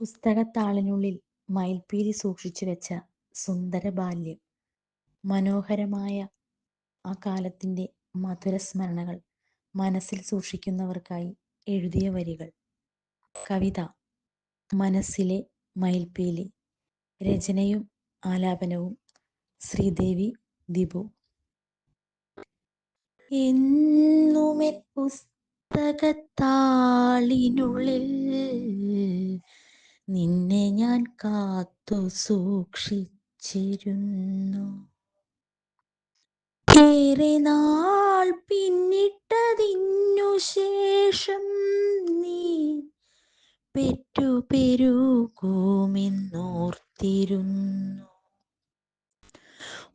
പുസ്തകത്താളിനുള്ളിൽ മയിൽപ്പീലി സൂക്ഷിച്ചു വെച്ച സുന്ദര ബാല്യം മനോഹരമായ ആ കാലത്തിന്റെ മധുരസ്മരണകൾ മനസ്സിൽ സൂക്ഷിക്കുന്നവർക്കായി എഴുതിയ വരികൾ. കവിത മനസ്സിലെ മയിൽപ്പീലി രചനയും ആലാപനവും ശ്രീദേവി ദിബു എന്നുമെ പുസ്തകത്താളിനുള്ളിൽ നിന്നെ ഞാൻ കാത്തു സൂക്ഷിച്ചിരുന്നു. ഏറെ നാൾ പിന്നിട്ടതിനു ശേഷം നീ പെറ്റു പെരുകുമെന്നോർത്തിരുന്നു.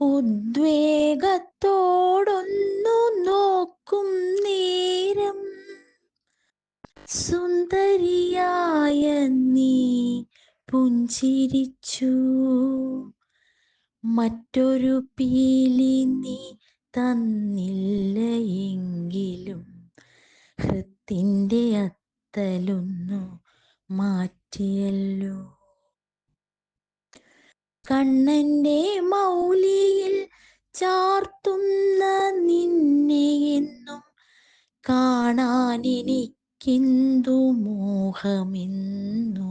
ഉദ്വേഗത്തോടൊന്നു നോക്കും നേരം. സുന്ദരിയായ നീ പുഞ്ചിരിച്ചു. മറ്റൊരു പീലി നീ തന്നില്ല എങ്കിലും ഹൃത്തിന്റെ അത്തലൊന്നു മാറ്റിയല്ലോ. കണ്ണന്റെ മൗലിയിൽ ചാർത്തുന്ന നിന്നെ എന്നും കാണാൻ മോഹമെന്നു.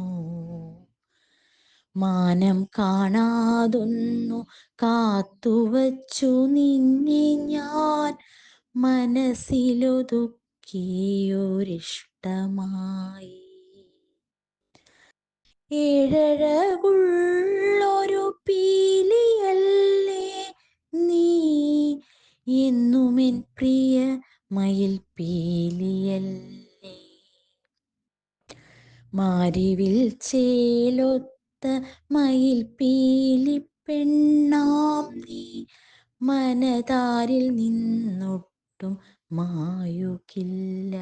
മാനം കാണാതൊന്നു കാത്തുവച്ചു നിന്നെ ഞാൻ. മനസ്സിലൊതുക്കിയൊരിഷ്ടമായി. ഏഴഴകുള്ളൊരു പീലിയല്ലേ നീ? എന്നുമെൻ പ്രിയ മയിൽ പീലിയല്ലേ? മാരിവിൽ ചേലൊത്ത മയിൽ പീലി പെണ്ണാം നീ. മനതാരിൽ നിന്നൊട്ടും മായുകില്ല.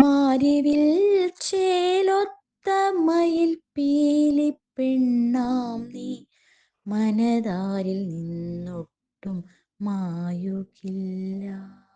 മാരിവിൽ ചേലൊത്ത മയിൽ പീലി പെണ്ണാം നീ. മനതാരിൽ നിന്നൊട്ടും മായുകില്ല.